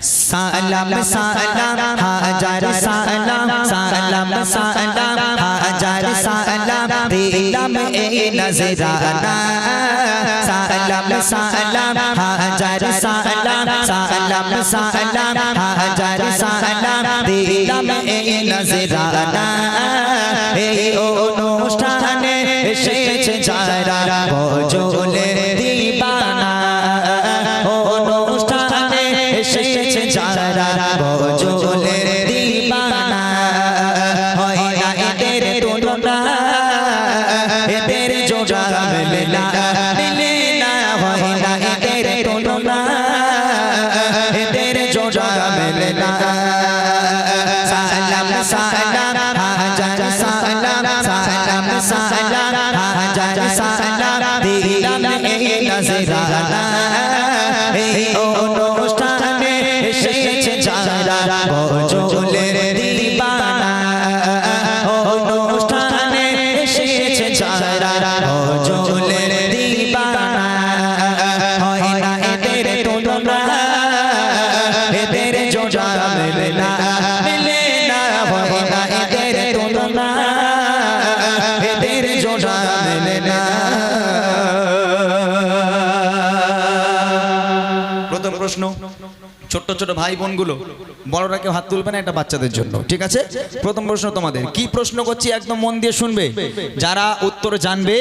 সালাম সালাম হাজার সালাম সালাম সালাম হাজার সালাম দিলাম এ নজরানা সালাম সালাম হাজার সালাম সালাম সালাম হাজার সালাম দিলাম এ নজরানা এদের জোড়া জোড়া ছোট্ট ছোট ভাই বোনগুলো বড়রা কেউ হাত তুলবে না এটা বাচ্চাদের জন্য, ঠিক আছে? প্রথম প্রশ্ন তোমাদের, কি প্রশ্ন করছি একদম মন দিয়ে শুনবে? যারা উত্তর জানবে,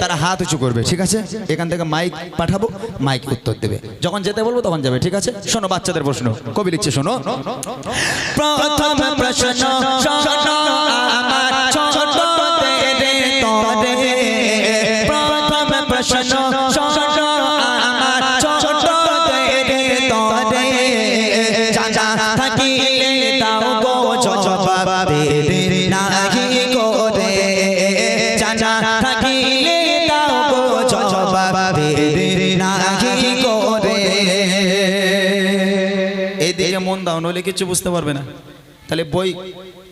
তারা হাত উঁচু করবে, ঠিক আছে? এখান থেকে মাইক পাঠাবো, মাইক উত্তর দেবে। যখন যেতে বলব তখন যাবে, ঠিক আছে? শোনো বাচ্চাদের প্রশ্ন, কবি লিখছে, শোনো। প্রথম প্রশ্ন প্রথম প্রশ্ন দাও, নইলে কিছু বুঝতে পারবে না। তাহলে বই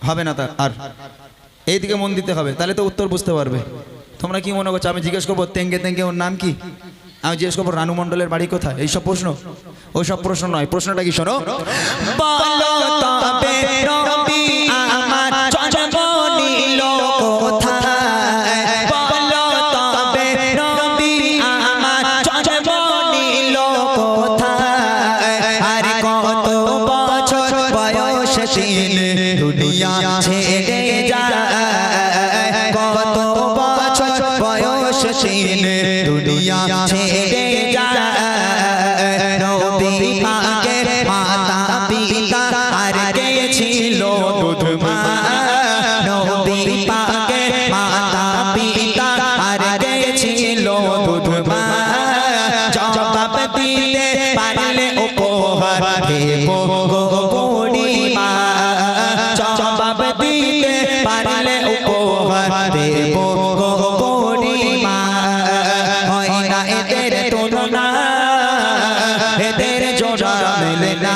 হবে না তার, আর এইদিকে মন দিতে হবে, তাহলে তো উত্তর বুঝতে পারবে। তোমরা কি মনে করছ, আমি জিজ্ঞেস করব, তেঙ্গে তেঙ্গে ওর নাম কি? আমি জিজ্ঞেস করব, রানু মন্ডলের বাড়ি কোথায়? এইসব প্রশ্ন? ওইসব প্রশ্ন নয়, প্রশ্নটা কি শোনো? দিতে পারলে উপহার দেব। গো বুড়িমা জবাব দিতে পারলে উপহার দেব গো বুড়িমা না এদের তুলনা এদের জোড়া না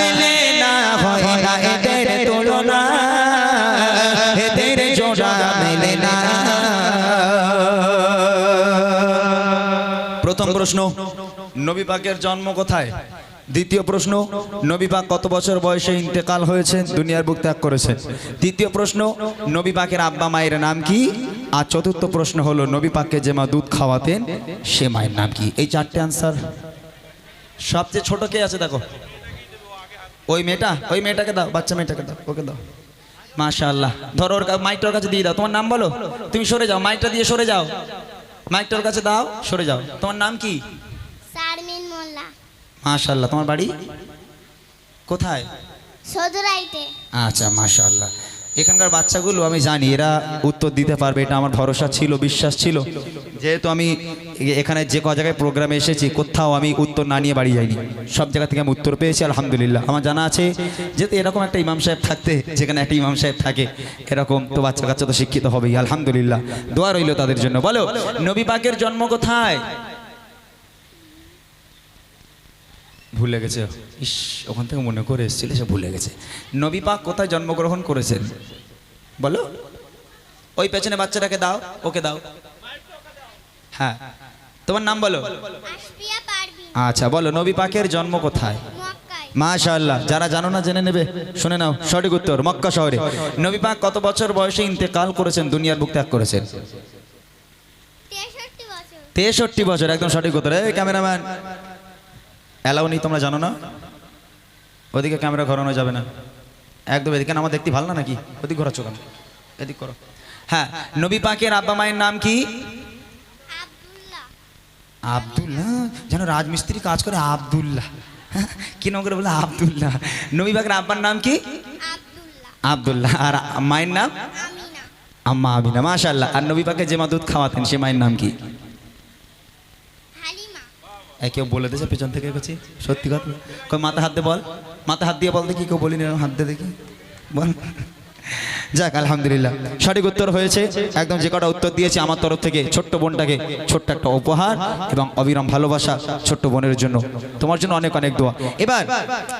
মেলে না হয় না এদের তুলনা প্রথম প্রশ্ন নবী পাকের জন্ম কোথায়? দ্বিতীয় প্রশ্ন নবী পাক কত বছর বয়সে ইন্তেকাল হয়েছে? দুনিয়ার বুক ত্যাগ করেছেন। তৃতীয় প্রশ্ন নবী পাকের আব্বা মায়ের নাম কি? আর চতুর্থ প্রশ্ন হলো নবী পাককে যে মা দুধ খাওয়াতেন, সে মায়ের নাম কি? এই চারটে আনসার সবচেয়ে ছোট কে আছে দেখো? ওই মেয়েটা? ওই মেয়েটাকে দাও, বাচ্চা মেয়েটাকে দাও, ওকে দাও। মাশাআল্লাহ। ধরো ওর মাইকটার কাছে দিয়ে দাও। তোমার নাম বলো? তুমি সরে যাও মাইকটা দিয়ে সরে যাও। মাইকটার কাছে দাও, সরে যাও। তোমার নাম কি? শারমিন মোল্লা। মাশাআল্লাহ। তোমার বাড়ি? কোথায়? সদরাইতে আচ্ছা মাশাআল্লাহ। এখানকার বাচ্চাগুলো আমি জানি এরা উত্তর দিতে পারবে এটা আমার ভরসা ছিল বিশ্বাস ছিল। যেহেতু আমি এখানে যে ক জায়গায় প্রোগ্রামে এসেছি কোথাও আমি উত্তর না নিয়ে বাড়ি যাইনি। সব জায়গা থেকে আমি উত্তর পেয়েছি আলহামদুলিল্লাহ। আমার জানা আছে যেহেতু এরকম একটা ইমাম সাহেব থাকতে যেখানে একটা ইমাম সাহেব থাকে এরকম তো বাচ্চা কাচ্চা তো শিক্ষিত হবেই আলহামদুলিল্লাহ। দোয়া রইল তাদের জন্য। বলো নবী পাকের জন্ম কোথায়? ভুলে গেছে। ইস ওখান থেকে মনে করে এসেছিল সে ভুলে গেছে। নবী পাক কোথায় জন্মগ্রহণ করেছেন? বলো। ওই পেছনে বাচ্চাটাকে দাও ওকে দাও। হ্যাঁ। তোমার নাম বলো। আচ্ছা বলো নবী পাকের জন্ম কোথায়? মাশাআল্লাহ যারা জানো না জেনে নেবে। শুনে নাও সঠিক উত্তর মক্কা শহরে। নবী পাক কত বছর বয়সে ইন্তেকাল করেছেন দুনিয়ার বুক ত্যাগ করেছেন? তেষট্টি বছর। তেষট্টি বছর একদম সঠিক উত্তর। এই ক্যামেরাম্যান অ্যালাউ নেই তোমরা জানো না? ওদিকে ক্যামেরা ঘোরানো যাবে না। একদম এদিকে আমার দেখতে ভালো না নাকি? ওদিক ঘোরাচ্ছ কেন? এদিক করো। হ্যাঁ নবী পাকের আব্বা মায়ের নাম কি? আব্দুল্লাহ। যেন রাজমিস্ত্রি কাজ করে আব্দুল্লাহ। হ্যাঁ, কি নাম করে বলে আবদুল্লাহ? নবী পাকের আব্বার নাম কি? আব্দুল্লাহ। আর মায়ের নাম? আম্মা আমিনা মাশাল্লাহ আর নবী পাকে যে মা দুধ খাওয়াতেন সে মায়ের নাম কি? কেউ বলে দিয়েছে, পেছন থেকে গেছি সত্যি কথা। কয় মাথা হাত দিয়ে বল, মাথা হাত দিয়ে বল দেখি, কেউ বলিনি, হাত দিয়ে দেখি। বল। যাক, আলহামদুলিল্লাহ। সঠিক উত্তর হয়েছে। একদম যে কটা উত্তর দিয়েছে আমার তরফ থেকে, ছোট্ট বোনটাকে ছোট্ট একটা উপহার এবং অবিরাম ভালোবাসা ছোট্ট বোনের জন্য। তোমার জন্য অনেক অনেক দোয়া। এবার,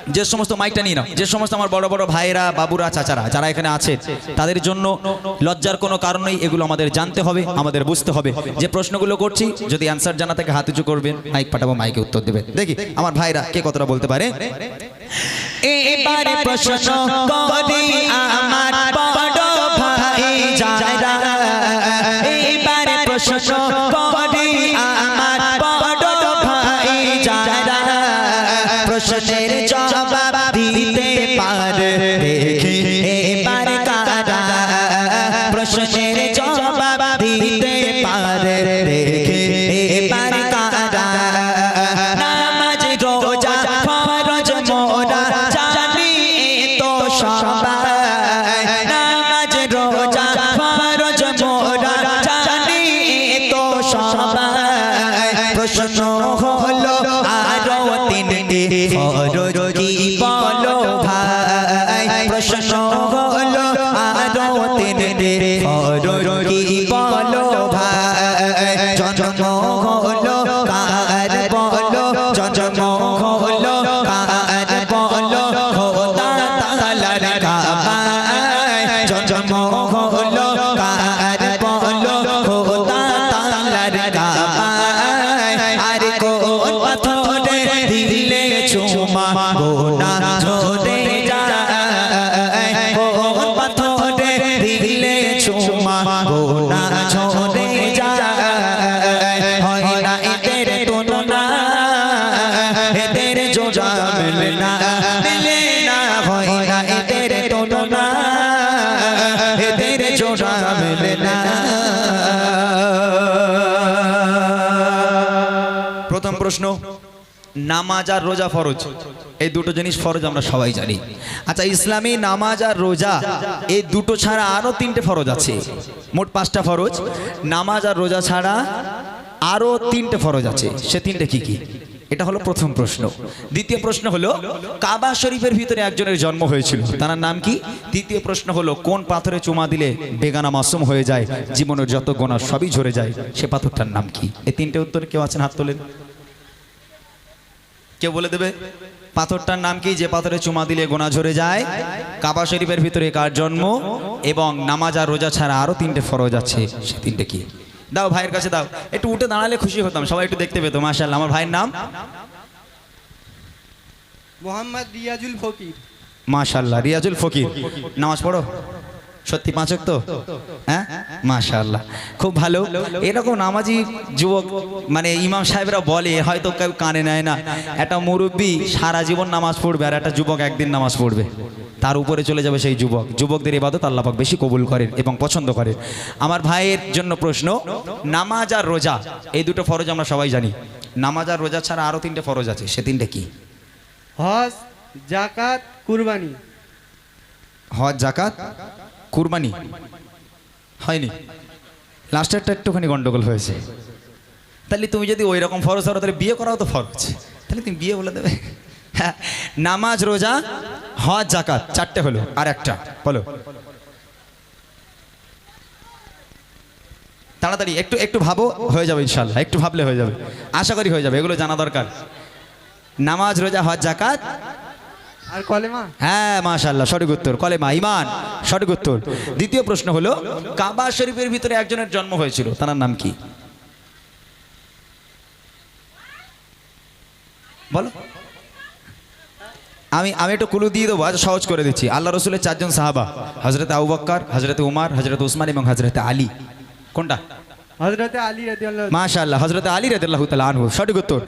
যে সমস্ত মাইকটা নিয়ে নাও। যে সমস্ত আমার বড় বড় ভাইয়েরা, বাবুরা, চাচারা, যারা এখানে আছে, তাদের জন্য লজ্জার কোনো কারণ নেই, এগুলো আমাদের জানতে হবে, আমাদের বুঝতে হবে। যে প্রশ্নগুলো করছি, যদি অ্যান্সার জানা থেকে, হাত উঁচু করবেন মাইক পাঠাবো মাইকে উত্তর দেবেন। দেখি, আমার ভাইরা কে কতটা বলতে পারে? এবারে প্রশ্ন আমার যারা এইবারে প্রশ্ন করি প্রশ্ন হলো আরও তিনটি ফরজ নামাজ আর রোজা ফরজ। এই দুটো জিনিস ফরজ আমরা সবাই জানি। আচ্ছা ইসলামী নামাজ আর রোজা, এই দুটো ছাড়া আরও তিনটে ফরজ আছে। মোট পাঁচটা ফরজ। নামাজ আর রোজা ছাড়া আরও তিনটে ফরজ আছে। সে তিনটে কি কি? এটা হলো প্রথম প্রশ্ন। দ্বিতীয় প্রশ্ন হলো, কাবা শরীফের ভিতরে একজনের জন্ম হয়েছিল। তার নাম কি? তৃতীয় প্রশ্ন হলো, কোন পাথরে চুমা দিলে বেগানা মাসুম হয়ে যায়? জীবনের যত গোনা সবই ঝরে যায়। সে পাথরটার নাম কি? এই তিনটে উত্তরে কেউ আছেন হাত তোলেন? কেউ বলে দেবে? পাথরটার নাম কি? যে পাথরে চুমা দিলে গোনা ঝরে যায়। কাবা শরীফের ভিতরে কার জন্ম? এবং নামাজ আর রোজা ছাড়া আরও তিনটে ফরজ আছে। সে তিনটে কি? দাও ভাইয়ের কাছে দাও। একটু উঠে দাঁড়ালে খুশি হতাম। সবাই একটু দেখতে পেতো। মাশাল্লাহ আমার ভাইয়ের নাম? মোহাম্মদ রিয়াজুল ফকির। মাশাল্লাহ রিয়াজুল ফকির। নামাজ পড়ো। সত্যি পাঁচক তো? হ্যাঁ? মাশাল্লাহ খুব ভালো। এরকম নামাজি যুবক মানে ইমাম সাহেবরা বলে হয়তো কেউ কানে নেয় না। একটা মুরব্বী সারা জীবন নামাজ পড়বে আর একটা যুবক একদিন নামাজ পড়বে। তার উপরে চলে যাবে সেই যুবক। যুবকদের ইবাদত আল্লাহ পাক বেশি কবুল করেন এবং পছন্দ করেন। আমার ভাইয়ের জন্য প্রশ্ন নামাজ আর রোজা এই দুটো ফরজ আমরা সবাই জানি। নামাজ আর রোজা ছাড়া আরও তিনটে ফরজ আছে সে তিনটে কি? হজ জাকাত কুরবানি। হজ জাকাত? কুরবানি। হয়নি। লাস্টেরটা একটুখানি গন্ডগোল হয়েছে। তাহলে তুমি যদি ওই রকম ফরজ ধরো তাহলে বিয়ে করাও তো ফরজ। তাহলে তুমি বিয়ে বলে দেবে। হ্যাঁ নামাজ, রোজা, হজ জাকাত চারটে হলো। আর একটা, বলো। তাড়াতাড়ি, একটু একটু ভাবো, হয়ে যাবে ইনশাল্লাহ একটু ভাবলে হয়ে যাবে। আশা করি হয়ে যাবে, এগুলো জানা দরকার। নামাজ, রোজা, হজ জাকাত আর কলেমা? হ্যাঁ মাশাল্লাহ সঠিক উত্তর, কলেমা, ইমান, সঠিক উত্তর। দ্বিতীয় প্রশ্ন হলো, কাবা শরীফের ভিতরে একজনের জন্ম হয়েছিল, তার নাম কি? বলো। আমি আমি একটু কুলু দিয়ে দেবো আজ সহজ করে দিচ্ছি। আল্লাহ রসুলের চারজন সাহাবা হজরত আবু বক্কর হজরত উমার হজরত উসমান এবং হজরত আলী। কোনটা? হজরতে আলী মাশাআল্লাহ হজরত আলী রাদিয়াল্লাহু তাআলা আনহু। সঠিক উত্তর।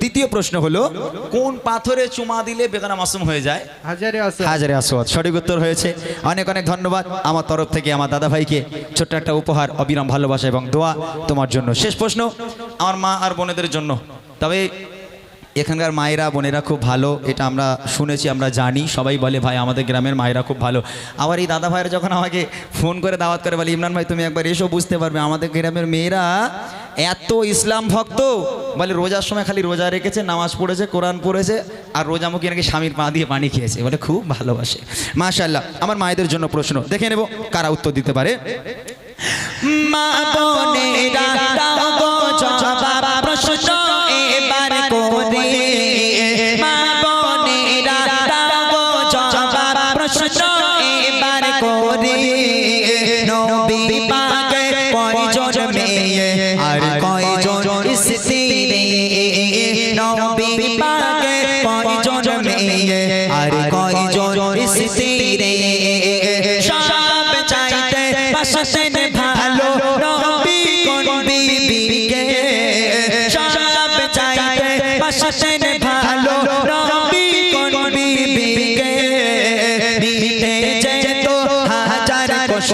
তৃতীয় প্রশ্ন হলো কোন পাথরে চুমা দিলে বেগানা মাসুম হয়ে যায়? হাজারে হাজারে আসওয়াদ। সঠিক উত্তর হয়েছে। অনেক অনেক ধন্যবাদ আমার তরফ থেকে আমার দাদা ভাইকে ছোট্ট একটা উপহার অবিরাম ভালোবাসা এবং দোয়া তোমার জন্য। শেষ প্রশ্ন আমার মা আর বোনেদের জন্য। তবে এখানকার মায়েরা, বোনেরা খুব ভালো, এটা আমরা শুনেছি, আমরা জানি, সবাই বলে, ভাই, আমাদের গ্রামের মায়েরা খুব ভালো। আবার এই দাদা ভাইয়েরা যখন আমাকে ফোন করে, দাওয়াত করে, বলে, ইমরান ভাই, তুমি একবার এসো বুঝতে পারবে, আমাদের গ্রামের মেয়েরা এত ইসলাম ভক্ত। বলে, রোজার সময় খালি রোজা রেখেছে, নামাজ পড়েছে, কোরআন পড়েছে, আর রোজামুখী নাকি স্বামীর পা দিয়ে পানি খেয়েছে। বলে, খুব ভালোবাসে। মাশাল্লাহ আমার মায়েদের জন্য প্রশ্ন, দেখে নেব কারা উত্তর দিতে পারে। মা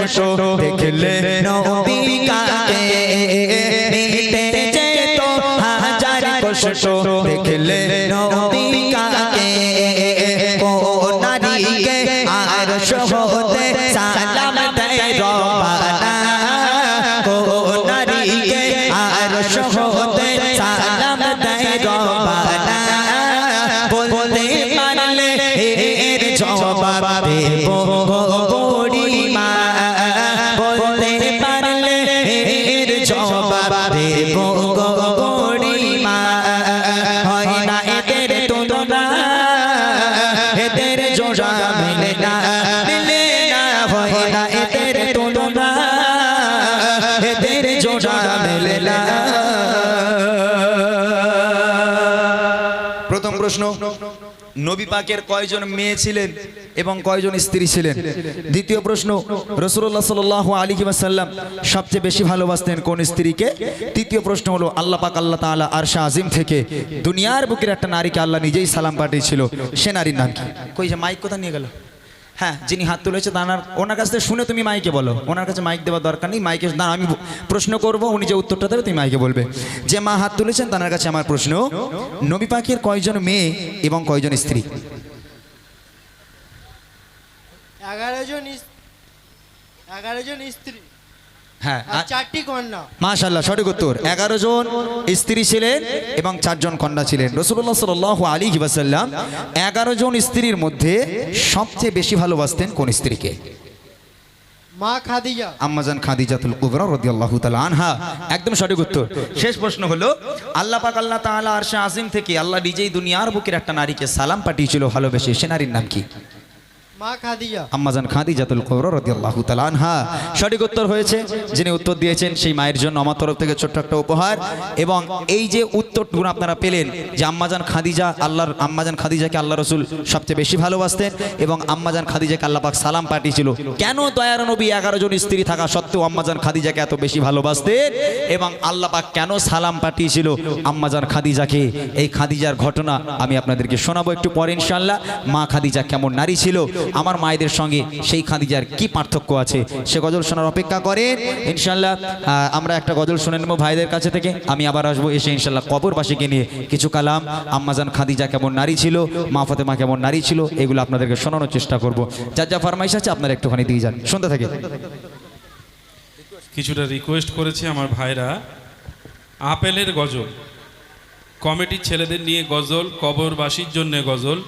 কষ্ট দেখলে নবী কাকে দিতে যেত হাজার কষ্ট দেখলে নবী পাকের কয়জন মেয়ে ছিলেন এবং কয়জন স্ত্রী ছিলেন? দ্বিতীয় প্রশ্ন রসুল্লাহ সাল আলী সাল্লাম সবচেয়ে বেশি ভালোবাসতেন কোন স্ত্রীকে? তৃতীয় প্রশ্ন হলো, আল্লাহ পাক আল্লাহ আর আরশা আজিম থেকে দুনিয়ার বুকের একটা নারীকে আল্লাহ নিজেই সালাম পাঠিয়েছিল। সে নারীর নাম কি? কই যে মাইক কোথা নিয়ে গেল? হ্যাঁ যিনি হাত তুলেছে তার ওনার কাছ থেকে শুনে তুমি মাইকে বলো। ওনার কাছে মাইক দেওয়ার দরকার নেই, মাইকে দাঁড়া, আমি প্রশ্ন করব, উনি যে উত্তরটা দেবে, তুমি মাইকে বলবে। যে মা হাত তুলেছেন তার কাছে আমার প্রশ্ন, নবী পাখির কয়জন মেয়ে এবং কয়জন স্ত্রী? এগারো জন এগারো জন স্ত্রী। হ্যাঁ চারটি কন্যা। মাশাল্লাহ সঠিক উত্তর। এগারো জন স্ত্রী ছিলেন এবং চারজন কন্যা ছিলেন। রসুল্লাহ সাল আলী এগারো জন স্ত্রীর মধ্যে সবচেয়ে বেশি ভালোবাসতেন কোন স্ত্রীকে? মা খাদিজা। আম্মাজান খাদিজাতুল কুবরা রাদিয়াল্লাহু তাআলা আনহা। একদম সঠিক উত্তর। শেষ প্রশ্ন হলো আল্লাহ পাক আল্লাহ তাআলা আরশে আজিম থেকে আল্লাহ নিজেই দুনিয়ার বুকের একটা নারীকে সালাম পাঠিয়েছিল ভালোবেসে। সে নারীর নাম কি? আম্মাজান খাদিজাতুল কুবরা রাদিয়াল্লাহু তাআলা সঠিক উত্তর হয়েছে, যিনি উত্তর দিয়েছেন সেই মায়ের জন্য আমার তরফ থেকে ছোট্ট একটা উপহার। এবং এই যে উত্তরটুকু আপনারা পেলেন, যে আম্মাজান খাদিজা আল্লাহর, আম্মাজান খাদিজাকে আল্লাহ রসুল সবচেয়ে বেশি ভালোবাসতেন এবং আম্মাজান খাদিজাকে আল্লাহ পাক সালাম পাঠিয়েছিল। কেন দয়ার নবী এগারো জন স্ত্রী থাকা সত্ত্বেও আম্মাজান খাদিজাকে এত বেশি ভালোবাসতেন? এবং আল্লাহ পাক কেন সালাম পাঠিয়েছিল আম্মাজান খাদিজাকে? এই খাদিজার ঘটনা আমি আপনাদেরকে শোনাবো একটু পরে ইনশাল্লাহ মা খাদিজা কেমন নারী ছিল? আমার মায়েদের সঙ্গে সেই খাদিজার কি পার্থক্য আছে, সে গজল শোনার অপেক্ষা করে ইনশাল্লাহ আমরা একটা গজল শুনে নেব ভাইদের কাছে থেকে। আমি আবার আসব এসে ইনশাল্লাহ কবরবাসীকে নিয়ে কিছু কালাম। আম্মাজান খাদিজা কেমন নারী ছিল, মা ফতেমা কেমন নারী ছিল, এগুলো আপনাদেরকে শোনানোর চেষ্টা করব। যার যা ফরমাইশ আছে আপনারা একটুখানি দিয়ে যান। শুনতে থাকে কিছুটা রিকোয়েস্ট করেছে আমার ভাইরা, আপেলের গজল, কমিটির ছেলেদের নিয়ে গজল, কবরবাসীর জন্য গজল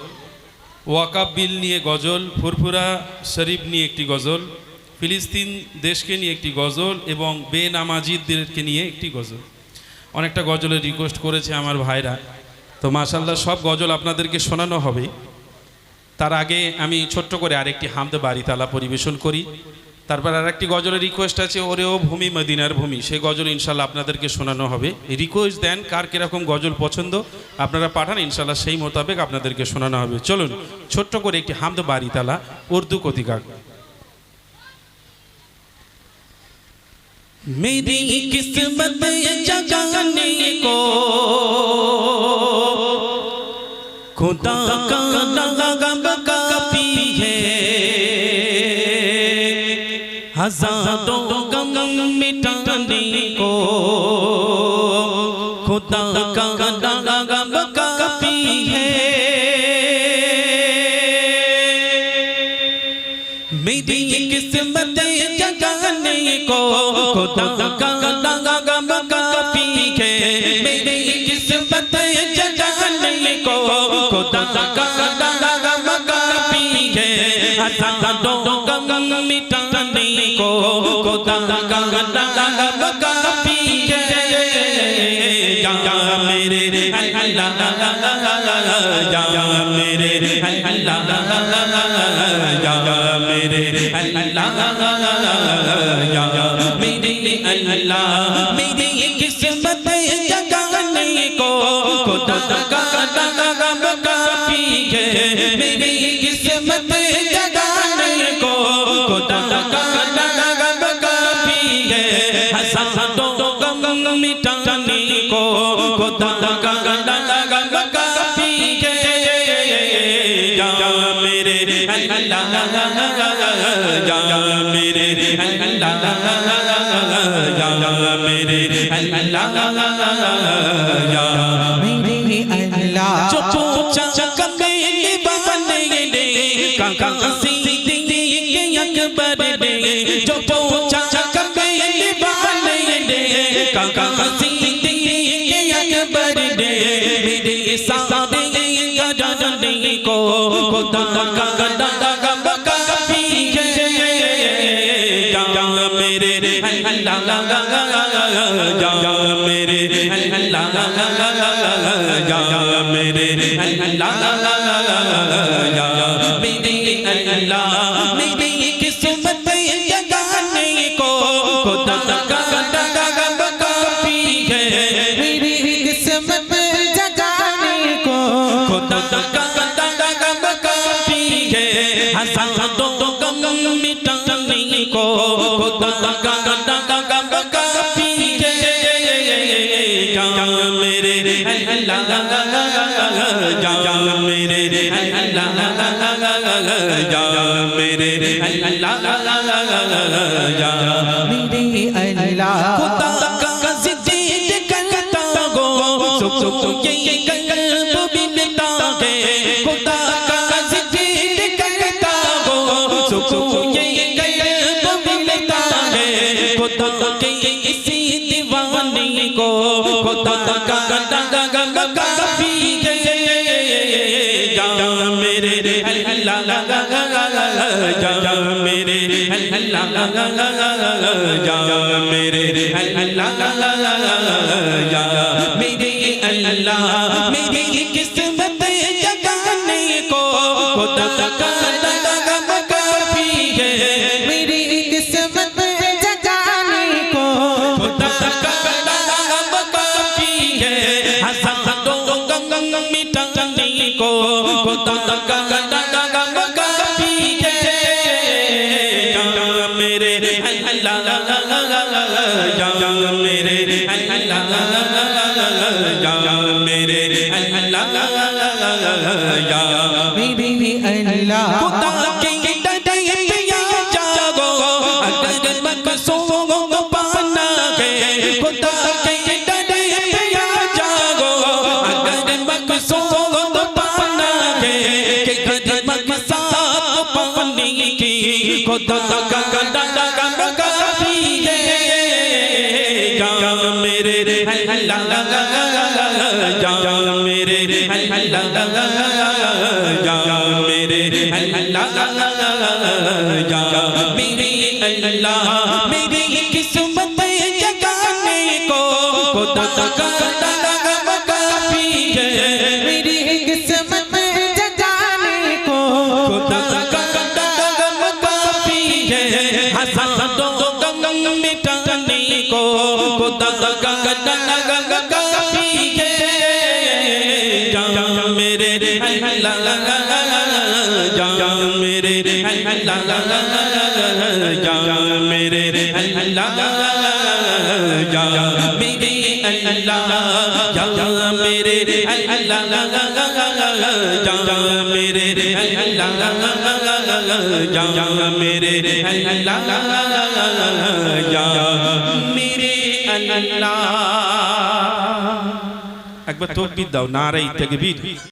ওয়াকাব বিল নিয়ে গজল, ফুরফুরা শরীফ নিয়ে একটি গজল, ফিলিস্তিন দেশকে নিয়ে একটি গজল এবং বেনামাজিদদেরকে নিয়ে একটি গজল। অনেকটা গজলের রিকোয়েস্ট করেছে আমার ভাইরা। তো মাশাল্লাহ সব গজল আপনাদেরকে শোনানো হবে। তার আগে আমি ছোট্ট করে আরেকটি হামদ বাড়িতালা পরিবেশন করি। তারপর আর একটি গজলের রিকোয়েস্ট আছে ওরেও ভূমি, মদিনার ভূমি। সেই গজল ইনশাল্লাহ আপনাদেরকে শোনানো হবে। রিকোয়েস্ট দেন কার কীরকম গজল পছন্দ, আপনারা পাঠান, ইনশাল্লাহ সেই মোতাবেক আপনাদেরকে শোনানো হবে। চলুন, ছোট্ট করে একটি হামদ বাড়িতালা, উর্দু কতিকা খুদা हज़ारों गम मिटाने को खुदा का नाम काफ़ी है मेरी किस्मत जगाने को खुदा का नाम काफ़ी है मेरी किस्मत जगाने को खुदा का नाम काफ़ी है हज़ारों गम मिटाने को खुदा का नाम काफी है या मेरे अल्लाह या मेरे अल्लाह या मेरे अल्लाह या मेरे अल्लाह मेरी किस्मत जगाने को खुदा মেরে আল্লাহ মেরে আল্লাহ। চোখ চক মেরে বানে রে কাকা সিদি আকবর রে। চোখ চক মেরে বানে রে কাকা সিদি আকবর রে। মেরে সাদে গজন রে কো খোদা কা গদা या मेरे अल्लाह या मेरे अल्लाह या मेरे अल्लाह सुख सुख ये कल्ब मिलता है खुदा का जिद करता गो सुख सुख ये कल्ब मिलता है खुदा के इसी दीवाने को खुदा का गम काफी है या मेरे अल्लाह या मेरे अल्लाह या मेरे अल्लाह या मेरे अल्लाह मेरी किस्मत जगाने को खुदा का नाम काफी है मेरी किस्मत जगाने को खुदा का नाम काफी है हसादों गम मिटाने को खुदा का खुदा का गदा गम काफी है या मेरे अल्लाह या मेरे अल्लाह या मेरे अल्लाह या मेरे अल्लाह मेरी किस्मत जगाने को खुदा का मिटाने को खुदा मेरे जा मेरे जा मेरे जा मेरे अल्लाह जा मेरे अल्लाह जा मेरे अल्लाह जा मेरे अल्लाह আল্লাহ একবার তকবীর দাও নারাই তাকবীর।